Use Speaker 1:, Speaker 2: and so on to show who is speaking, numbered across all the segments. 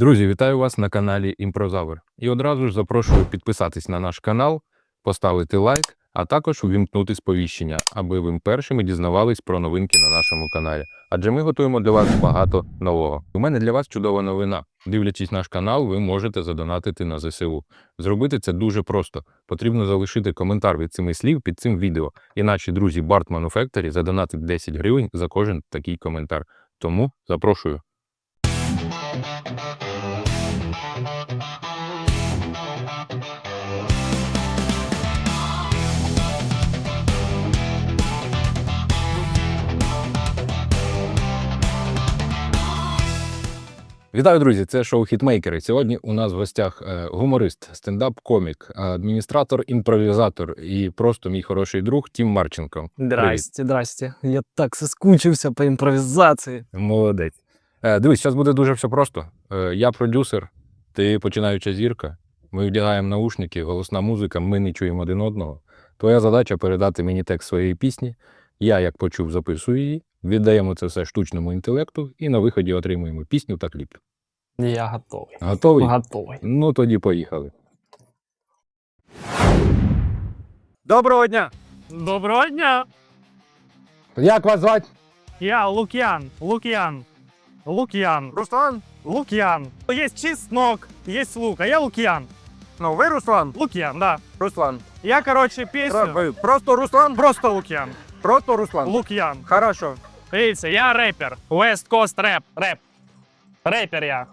Speaker 1: Друзі, вітаю вас на каналі Імпрозавр. І одразу ж запрошую підписатись на наш канал, поставити лайк, а також увімкнути сповіщення, аби ви першими дізнавались про новинки на нашому каналі. Адже ми готуємо для вас багато нового. У мене для вас чудова новина. Дивлячись наш канал, ви можете задонатити на ЗСУ. Зробити це дуже просто. Потрібно залишити коментар від цими слів під цим відео. І наші друзі Bart Manufactory задонатить 10 гривень за кожен такий коментар. Тому запрошую. Вітаю, друзі! Це шоу Хітмейкери. Сьогодні у нас в гостях е, гуморист, стендап-комік, адміністратор, імпровізатор і просто мій хороший друг Тім Марченко.
Speaker 2: Здрасте, здрасте. Я так соскучився по імпровізації.
Speaker 1: Молодець. Е, Дивись, зараз буде дуже все просто. Е, Я продюсер, ти починаюча зірка. Ми вдягаємо наушники, голосна музика, ми не чуємо один одного. Твоя задача передати мені текст своєї пісні. Я, як почув, записую її, віддаємо це все штучному інтелекту і на виході отримуємо пісню та кліп.
Speaker 2: Я готовий.
Speaker 1: Готовий?
Speaker 2: Готовий.
Speaker 1: Ну тоді поїхали.
Speaker 3: Доброго дня!
Speaker 4: Доброго дня!
Speaker 1: Як вас звати?
Speaker 4: Я Лук'ян, Лук'ян, Лук'ян,
Speaker 3: Руслан?
Speaker 4: Лук'ян. Есть чеснок, есть лук, а я Лук'ян.
Speaker 3: Ну, ви Руслан?
Speaker 4: Лук'ян, да.
Speaker 3: Руслан.
Speaker 4: Я, короче, песню...
Speaker 3: Ви Просто Руслан?
Speaker 4: Просто Лук'ян.
Speaker 3: Просто Руслан.
Speaker 4: Лук'ян.
Speaker 3: Хорошо.
Speaker 4: Дивіться, я репер. West Coast Rap. Реп. Репер я.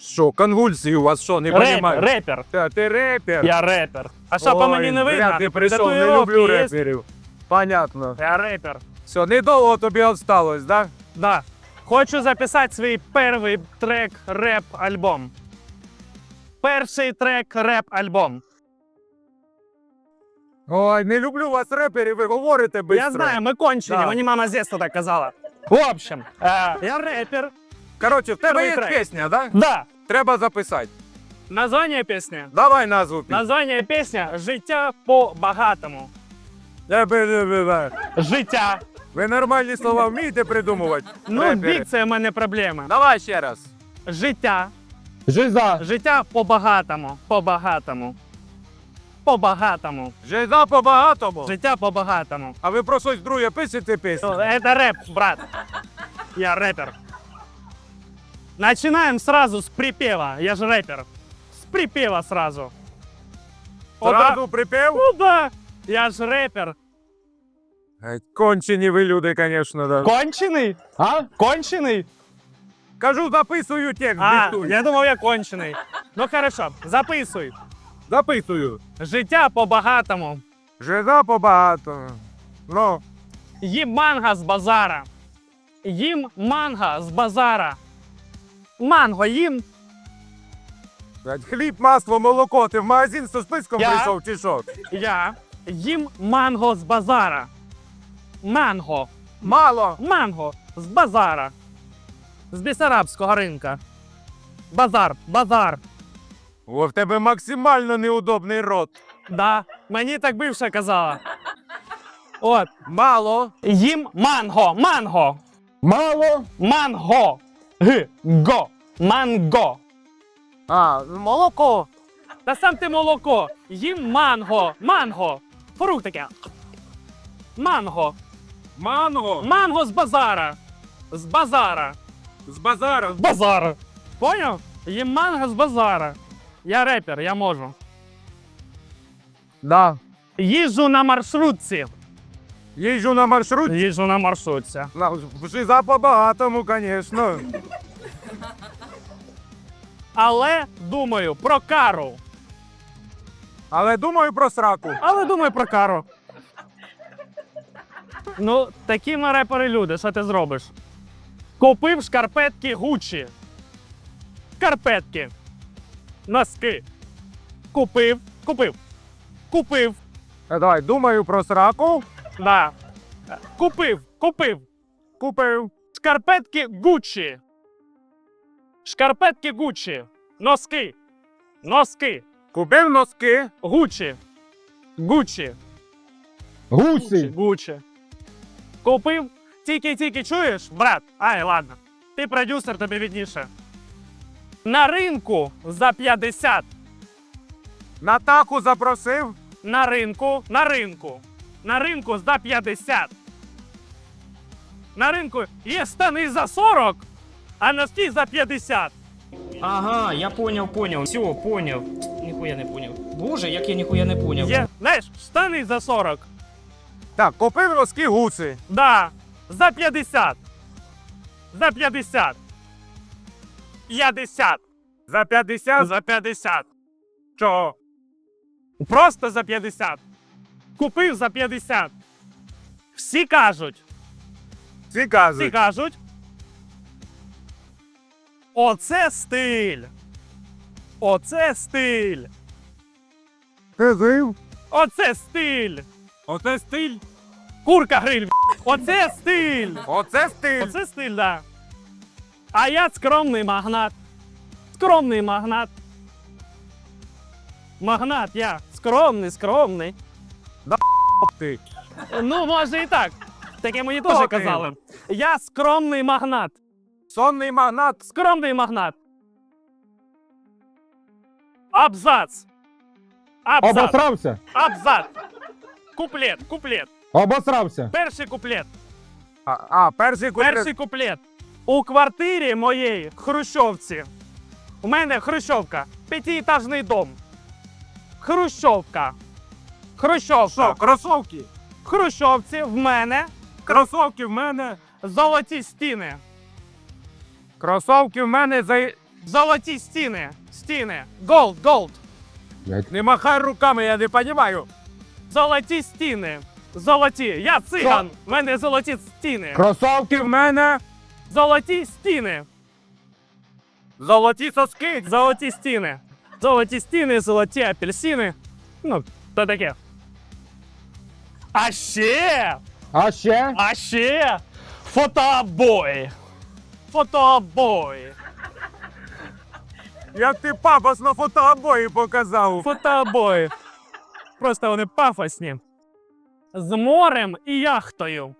Speaker 3: Що, конвульсії у вас що, не розумію?
Speaker 4: репер.
Speaker 3: Та ти репер.
Speaker 4: Я репер. А що по мені не видно?
Speaker 3: Зря ти прийшов, не
Speaker 4: Татуїровки
Speaker 3: люблю
Speaker 4: є?
Speaker 3: реперів. Понятно.
Speaker 4: Я репер.
Speaker 3: Все, недовго тобі осталось, да?
Speaker 4: Да. Хочу записати свій перший трек реп-альбом. Перший трек реп-альбом.
Speaker 3: Ой, не люблю вас реперів, ви говорите быстро.
Speaker 4: Я знаю, мы кончили,
Speaker 3: Да.
Speaker 4: мені мама з детства так казала. В общем, е, я репер.
Speaker 3: Коротше, в тебе
Speaker 4: Перший
Speaker 3: є
Speaker 4: трек.
Speaker 3: пісня, да?
Speaker 4: Да.
Speaker 3: Треба записати.
Speaker 4: Названня пісні.
Speaker 3: Давай назву пісні.
Speaker 4: Названня пісня Життя по-багатому.
Speaker 3: Ви
Speaker 4: Життя.
Speaker 3: нормальні слова вмієте придумувати?
Speaker 4: Ну,
Speaker 3: репери?
Speaker 4: вік це в мене проблема.
Speaker 3: Давай ще раз.
Speaker 4: Життя.
Speaker 3: Жиза.
Speaker 4: Життя по-багатому. По-багатому. По-багатому.
Speaker 3: Жиза по-багатому.
Speaker 4: Життя по-багатому.
Speaker 3: А ви про щось друге пишете пісню?
Speaker 4: Ну, Это рэп, брат. Я рэпер. Начинаем сразу с припева. Я же рэпер. С припева сразу.
Speaker 3: Одразу припев?
Speaker 4: Ну да, я ж рэпер.
Speaker 3: Геть, Кончені ви люди, звісно, да.
Speaker 4: Конченый? А? Конченый?
Speaker 3: Кажу, записую текст,
Speaker 4: А,
Speaker 3: диктуй.
Speaker 4: я думав, я кончений. Ну хорошо, записуй.
Speaker 3: Записую.
Speaker 4: Життя по-багатому.
Speaker 3: Жиза побагато. Ну,
Speaker 4: Їм манго з базара. Їм манго з базара. Манго їм.
Speaker 3: блядь, хліб, масло, молоко. Ти в магазин зі списком
Speaker 4: Я?
Speaker 3: прийшов чи що?
Speaker 4: Я їм манго з базара. Манго.
Speaker 3: Мало.
Speaker 4: Манго з базара. З Бісарабського ринка. Базар, базар.
Speaker 3: О, в тебе максимально неудобний рот.
Speaker 4: Да, мені так бивша казала. От.
Speaker 3: Мало.
Speaker 4: Їм манго, манго.
Speaker 3: Мало.
Speaker 4: Манго. Г. Го. Манго.
Speaker 3: А, молоко.
Speaker 4: Та сам ти молоко. Їм манго. Манго. Фрукт таке. Манго.
Speaker 3: Манго.
Speaker 4: Манго з базара. З базара.
Speaker 3: З базару.
Speaker 4: З базара. Поняв? Їм манго з базара. Я репер, я можу.
Speaker 3: Да.
Speaker 4: Їжджу на маршрутці.
Speaker 3: Їжджу на маршрут.
Speaker 4: Їжджу на маршрутці.
Speaker 3: Жиза по-багатому, звісно.
Speaker 4: Але думаю про кару.
Speaker 3: Але думаю про сраку.
Speaker 4: Але думаю про кару. Ну, такі ми репери люди, що ти зробиш? Купив шкарпетки Гуччі. Шкарпетки. Носки. Купив. Купив. Купив.
Speaker 3: Давай, думаю про сраку.
Speaker 4: Да. Купив. Купив.
Speaker 3: Купив.
Speaker 4: Шкарпетки Гуччі. Шкарпетки Гуччі. Носки. Носки.
Speaker 3: Купив носки.
Speaker 4: Гуччі. Гуччі.
Speaker 3: Гусі.
Speaker 4: Гуччі. Купив. Тільки-тільки чуєш, брат? Ай, ладно. Ти продюсер, тобі відніше. На ринку за 50.
Speaker 3: На таку запросив.
Speaker 4: На ринку, на ринку. На ринку за 50. На ринку є штани за 40, а носки за 50.
Speaker 5: Ага, я поняв, поняв. Все, поняв. Ніхуя не поняв. Боже, як я ніхуя не поняв.
Speaker 4: Є, знаєш, штани за 40.
Speaker 3: Так, купив носки гуси.
Speaker 4: Да, за 50. За 50. 50.
Speaker 3: За 50.
Speaker 4: За 50.
Speaker 3: Чого?
Speaker 4: Просто за 50. Купив за 50. Всі кажуть,
Speaker 3: Всі
Speaker 4: всі
Speaker 3: кажуть.
Speaker 4: кажуть. Оце стиль. Оце стиль.
Speaker 3: Ти жив?
Speaker 4: Оце стиль.
Speaker 3: Оце стиль.
Speaker 4: Курка гриль. Оце стиль.
Speaker 3: Оце стиль.
Speaker 4: Оце стиль, да. А я скромний магнат. Скромний магнат. Магнат я. Скромний, скромний.
Speaker 3: Ти.
Speaker 4: Ну, може і так. Таке мені теж казали. Я скромний магнат.
Speaker 3: Сонний магнат.
Speaker 4: Скромний магнат. Абзац. Абзац.
Speaker 6: Обосрався!
Speaker 4: Абзац. Куплет, куплет.
Speaker 6: Обосрався!
Speaker 4: Перший куплет.
Speaker 3: А, а перший куплет.
Speaker 4: Перший куплет. У квартирі моєї Хрущовці. У мене Хрущовка. П'ятиэтажний дом. Хрущовка. Хрущовка.
Speaker 3: Що, кросовки?
Speaker 4: В Хрущовці в мене
Speaker 3: Кросовки в мене.
Speaker 4: золоті стіни.
Speaker 3: Кросовки в мене за.
Speaker 4: Золоті стіни. Стіни. Голд, голд.
Speaker 3: Не махай руками, я не розумію.
Speaker 4: Золоті стіни. Золоті. Я циган. В мене золоті стіни.
Speaker 3: Кросовки в мене.
Speaker 4: Золоті стіни.
Speaker 3: Золоті соски.
Speaker 4: Золоті стіни. Золоті стіни, золоті апельсини. Ну, то таке. А ще,
Speaker 6: А ще?
Speaker 4: а ще фотообої. Фотообої.
Speaker 3: Як ти пафосно фотообої показав.
Speaker 4: Фотообої. Просто вони пафосні. З морем і яхтою.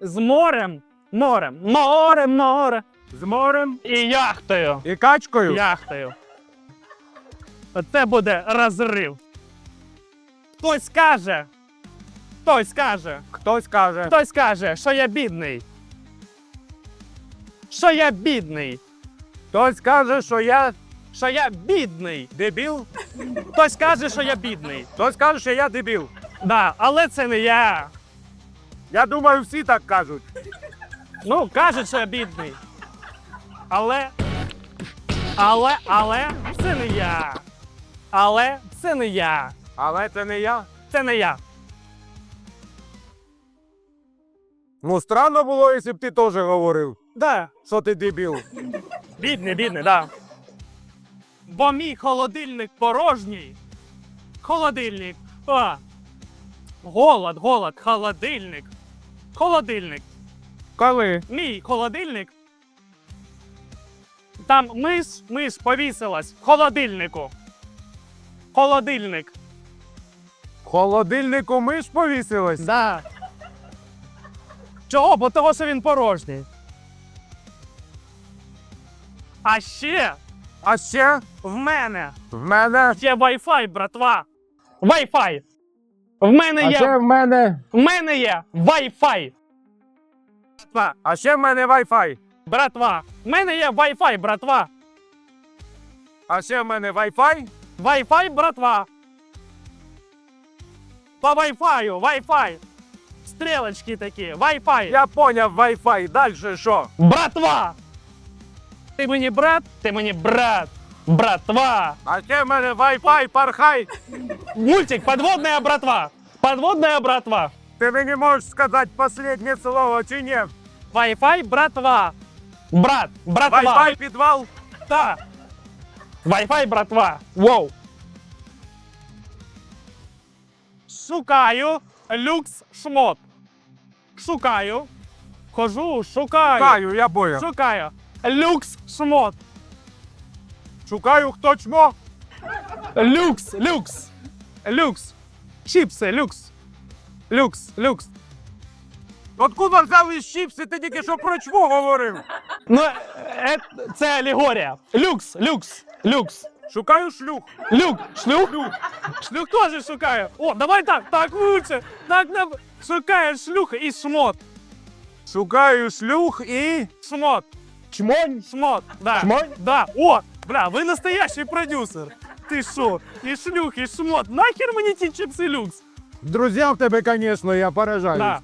Speaker 4: З морем, морем, море, море.
Speaker 3: З морем
Speaker 4: І яхтою.
Speaker 3: і качкою.
Speaker 4: Яхтою. Оце буде розрив. Хтось каже. Хтось каже.
Speaker 3: Хтось каже.
Speaker 4: Хтось каже, що я бідний. Що я бідний.
Speaker 3: Хтось каже, що я
Speaker 4: Що я бідний.
Speaker 3: дебіл.
Speaker 4: Хтось каже, що я бідний.
Speaker 3: Хтось каже, що я дебіл.
Speaker 4: Да, але це не я.
Speaker 3: Я думаю, всі так кажуть.
Speaker 4: Ну, кажуть, що я бідний. Але. Але, але, це не я. Але це не я.
Speaker 3: Але це не я.
Speaker 4: Це не я.
Speaker 3: Ну, странно було, якщо б ти теж говорив,
Speaker 4: Да.
Speaker 3: що ти дебіл.
Speaker 4: Бідний, бідний, да. Бо мій холодильник порожній. Холодильник. А. Голод, голод, холодильник. Холодильник.
Speaker 3: Коли?
Speaker 4: Мій холодильник. Там миш, миш повісилась в холодильнику. Холодильник.
Speaker 3: В холодильнику миш повісилась?
Speaker 4: Да. Чого? Бо того, що він порожній. А ще
Speaker 3: А ще
Speaker 4: в мене
Speaker 3: в мене
Speaker 4: є Wi-Fi, братва. Wi-Fi. В мене
Speaker 6: А
Speaker 4: є.
Speaker 6: ще в мене.
Speaker 4: В мене є Wi-Fi. Братва.
Speaker 3: А ще в мене Wi-Fi.
Speaker 4: Братва. В мене є Wi-Fi, братва.
Speaker 3: А ще в мене Wi-Fi.
Speaker 4: Wi-Fi, братва. По Wi-Fi, Wi-Fi. Стрелочки такі. Wi-Fi.
Speaker 3: Я поняв Wi-Fi. Далі що?
Speaker 4: Братва. Ти мені брат, ти мені брат. Братва.
Speaker 3: А ще в мене Wi-Fi, пархай.
Speaker 4: Мультик «Подводная братва». Подводная братва.
Speaker 3: Ти мені можеш сказати останнє слово чи ні?
Speaker 4: Wi-Fi братва. Брат, братва.
Speaker 3: Wi-Fi підвал.
Speaker 4: Да. Wi-Fi братва. Воу. Шукаю люкс шмот. Шукаю. Хожу, шукаю.
Speaker 3: Шукаю, я поняв.
Speaker 4: Шукаю. Люкс шмот.
Speaker 3: Шукаю, хто чмо.
Speaker 4: Люкс, люкс. Люкс. Чіпси, люкс. Люкс, люкс.
Speaker 3: Откуда взяли чіпси? Ти тільки що про чмо говорив?
Speaker 4: Ну, Е, це алегорія. Люкс, люкс, люкс.
Speaker 3: Шукаю шлюх.
Speaker 4: Люк, шлюх? Шлюх теж шукає. О, давай так, так лучше. Так не шукає шлюх і шмот.
Speaker 3: Шукаю шлюх і.
Speaker 4: Шмот.
Speaker 6: Чмонь.
Speaker 4: Шмот. Да.
Speaker 6: Шмот?
Speaker 4: Да. О, бля, ви настоящий продюсер. Ти що? І шлюх, і шмот. Нахер мені ті чипси люкс?
Speaker 3: Друзям в тебе, звісно, я поражаюсь.
Speaker 4: Да.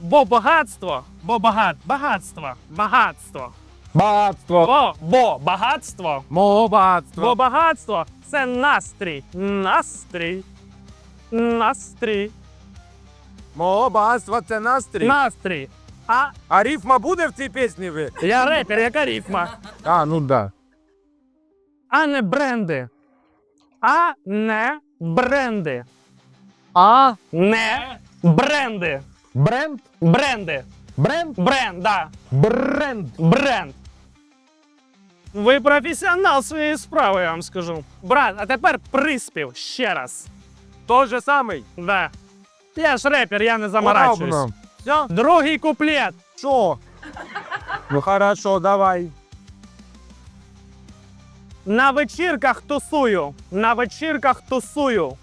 Speaker 4: Бо багатство, бо багат, багатство, багатство.
Speaker 6: Багатство.
Speaker 4: Бо, бо багатство,
Speaker 3: Мого багатства.
Speaker 4: бо багатство це настрій. Настрій. Настрій.
Speaker 3: Мого багатства це настрій.
Speaker 4: Настрій. А
Speaker 3: А рифма буде в цій пісні ви?
Speaker 4: я репер, яка рифма?
Speaker 3: А, ну да.
Speaker 4: А не бренди. А не бренди. А не бренди.
Speaker 6: Бренд.
Speaker 4: Бренди.
Speaker 6: Бренд.
Speaker 4: Бренд, да.
Speaker 6: Бренд.
Speaker 4: Бренд. Ви професіонал своєї справи, я вам скажу. Брат, а тепер приспів ще раз.
Speaker 3: Той же самий.
Speaker 4: Да. Я ж репер, я не заморачуюсь.
Speaker 3: Все?
Speaker 4: Другий куплет.
Speaker 3: Що? Ну хорошо, давай.
Speaker 4: На вечірках тусую. На вечірках тусую.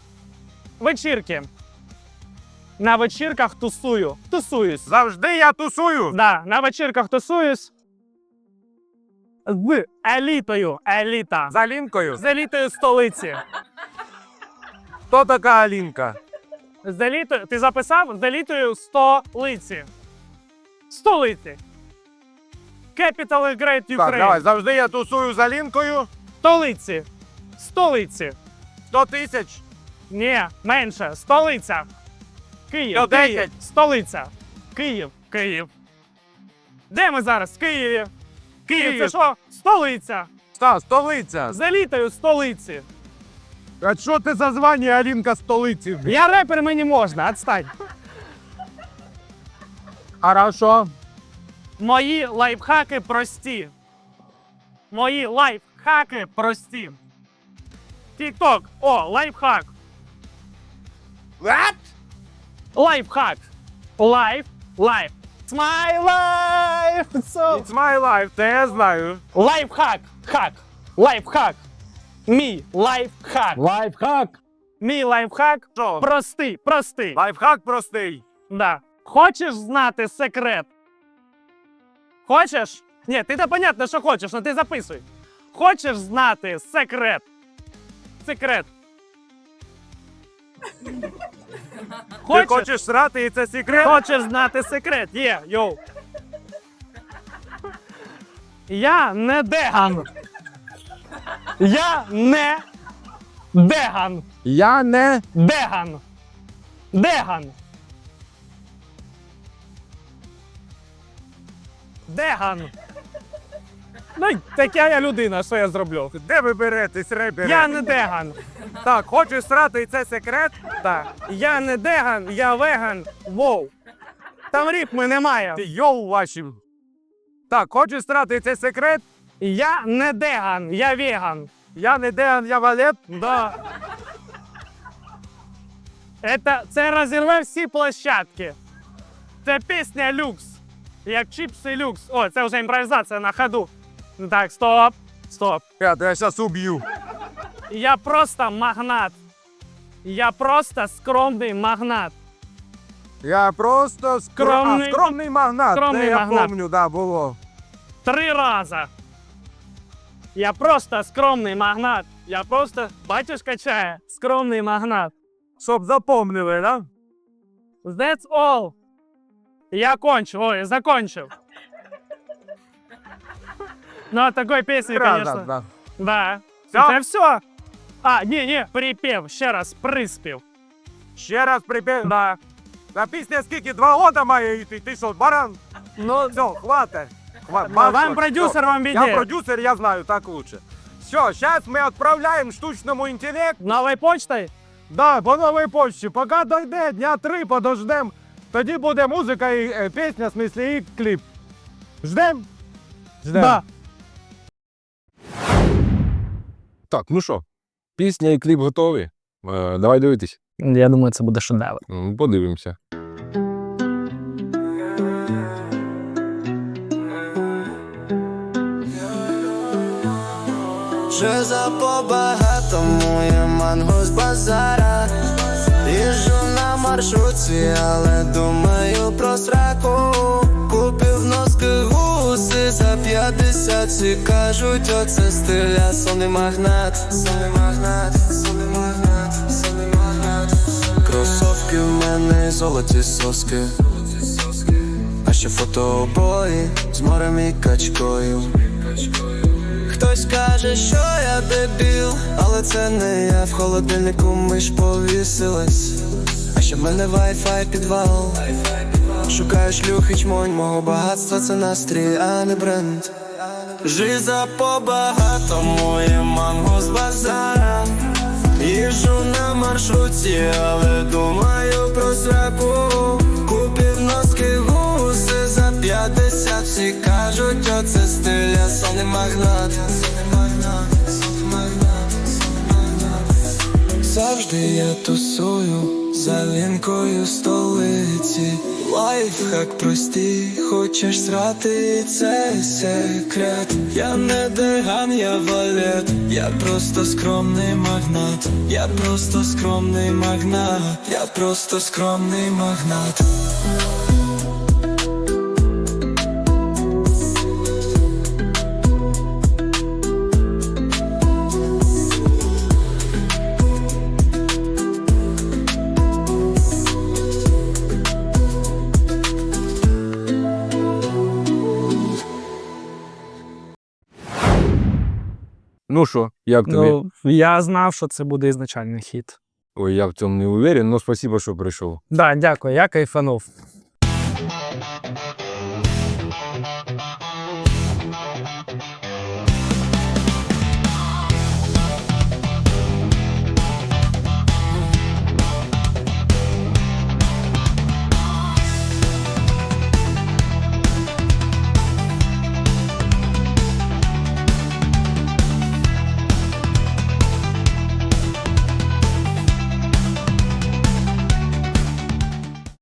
Speaker 4: Вечірки. На вечірках тусую. Тусуюсь.
Speaker 3: Завжди я тусую.
Speaker 4: Да, на вечірках тусуюсь. З елітою. Еліта.
Speaker 3: З Алінкою.
Speaker 4: З елітою столиці.
Speaker 3: Хто така Алінка?
Speaker 4: З елітою. Ти записав? З елітою столиці. Столиці. Capital Great
Speaker 3: Так, давай, завжди я тусую з Алінкою.
Speaker 4: Столиці. Столиці.
Speaker 3: 100 тисяч.
Speaker 4: Ні, менше. Столиця. Київ.
Speaker 3: Сто
Speaker 4: Київ. Столиця. Київ. Київ. Де ми зараз? В Києві. Київ, це що? Столиця.
Speaker 3: Та, столиця.
Speaker 4: З елітою столиці.
Speaker 3: А що ти за звання Алінка столиці?
Speaker 4: Я репер мені можна, отстань.
Speaker 3: Хорошо.
Speaker 4: Мої лайфхаки прості. Мої лайфхаки прості. Тік-ток. О, лайфхак.
Speaker 3: What?
Speaker 4: Лайфхак. Лайф. Лайф. It's my life. It's so...
Speaker 3: It's my life, це я знаю.
Speaker 4: Лайфхак. Хак. Лайфхак. Мій лайфхак.
Speaker 6: Лайфхак.
Speaker 4: Мій лайфхак.
Speaker 3: Що?
Speaker 4: Простий, простий.
Speaker 3: Лайфхак простий.
Speaker 4: Да. Хочеш знати секрет? Хочеш? Ні, ти то понятно, що хочеш, але ти записуй. Хочеш знати секрет? Секрет.
Speaker 3: Ти хочеш срати і це секрет?
Speaker 4: Хочеш знати секрет? Є, йоу. Я не деган. Я не деган.
Speaker 3: Я не.
Speaker 4: Деган. Деган. Деган. Ну, така я людина, що я зроблю.
Speaker 3: Де ви беретесь, репери?
Speaker 4: Я не деган.
Speaker 3: Так, хочеш срати і це секрет?
Speaker 4: Так. Я не деган, я веган. Воу. Там рифми немає.
Speaker 3: Йоу вашим. Так, хочеш срати і це секрет?
Speaker 4: Я не деган, я веган.
Speaker 3: Я не Деан, я валет.
Speaker 4: Да. Это, це розірве всі площадки. Це пісня люкс. Як чіпси люкс. О, це вже імпровізація на ходу. Так, стоп. Стоп.
Speaker 3: Я тебе зараз уб'ю.
Speaker 4: Я просто магнат. Я просто скромний магнат.
Speaker 3: Я просто скр...
Speaker 4: Скромний-
Speaker 3: а, скромний магнат.
Speaker 4: скромний
Speaker 3: Це я
Speaker 4: магнат.
Speaker 3: помню, да, було.
Speaker 4: Три рази. Я просто скромний магнат. Я просто, батюшка чає, скромний магнат.
Speaker 3: Щоб запомнили, да?
Speaker 4: That's all. Я кончу. Ой, закончил. Ну, от такой песни,
Speaker 3: Раз,
Speaker 4: конечно.
Speaker 3: да.
Speaker 4: Да.
Speaker 3: Всё?
Speaker 4: Це все. А, ні, ні, припів, ще раз, приспів.
Speaker 3: Ще раз припев.
Speaker 4: Да.
Speaker 3: На пісня скільки? Два года має йти. Ти що, баран?
Speaker 4: Ну,
Speaker 3: Все, хватить. Хва-
Speaker 4: вам
Speaker 3: баста,
Speaker 4: продюсер,
Speaker 3: всё.
Speaker 4: вам
Speaker 3: Я продюсер, я знаю, так лучше. Все, сейчас мы отправляем штучному интеллекту.
Speaker 4: Новою почтой?
Speaker 3: Да, по новій почті. Поки дойде, дня три подождем. Тоді буде музика і е, пісня, в смислі, і кліп. Ждем? Ждем.
Speaker 4: Да.
Speaker 1: Так, ну що, пісня і кліп готові. Е, давай дивитись.
Speaker 2: Я думаю, це буде шедевр.
Speaker 1: М, Подивимося.
Speaker 7: Жиза по-багатому є манго з базара? Їжджу на маршрутці, але думаю про сраку. Купив носки гуси за 50 Всі кажуть, оце стиль, я сонний магнат. Сонний магнат, сонний магнат, сонний магнат. Кросовки в мене золоті соски. А ще фото обої з морем і качкою Хтось каже, що я дебіл, але це не я в холодильнику миш повісилась. А ще в мене вайфай підвал. Шукаю шлюх і чмонь, мого багатства це настрій, а не бренд. Жиза по-багатому є манго з базара. Їжджу на маршрутці, але думаю про сраку. Сонний магнат. Завжди я тусую за лінкою столиці. Лайфхак простий, хочеш срати, це секрет. Я не деган, я валет, я просто скромний магнат, я просто скромний магнат, я просто скромний магнат.
Speaker 1: Ну що, як тобі?
Speaker 2: Ну, я знав, що це буде ізначальний хіт.
Speaker 1: Ой, я в цьому не уверен, але спасибо, що прийшов.
Speaker 2: Да, дякую, я кайфанув.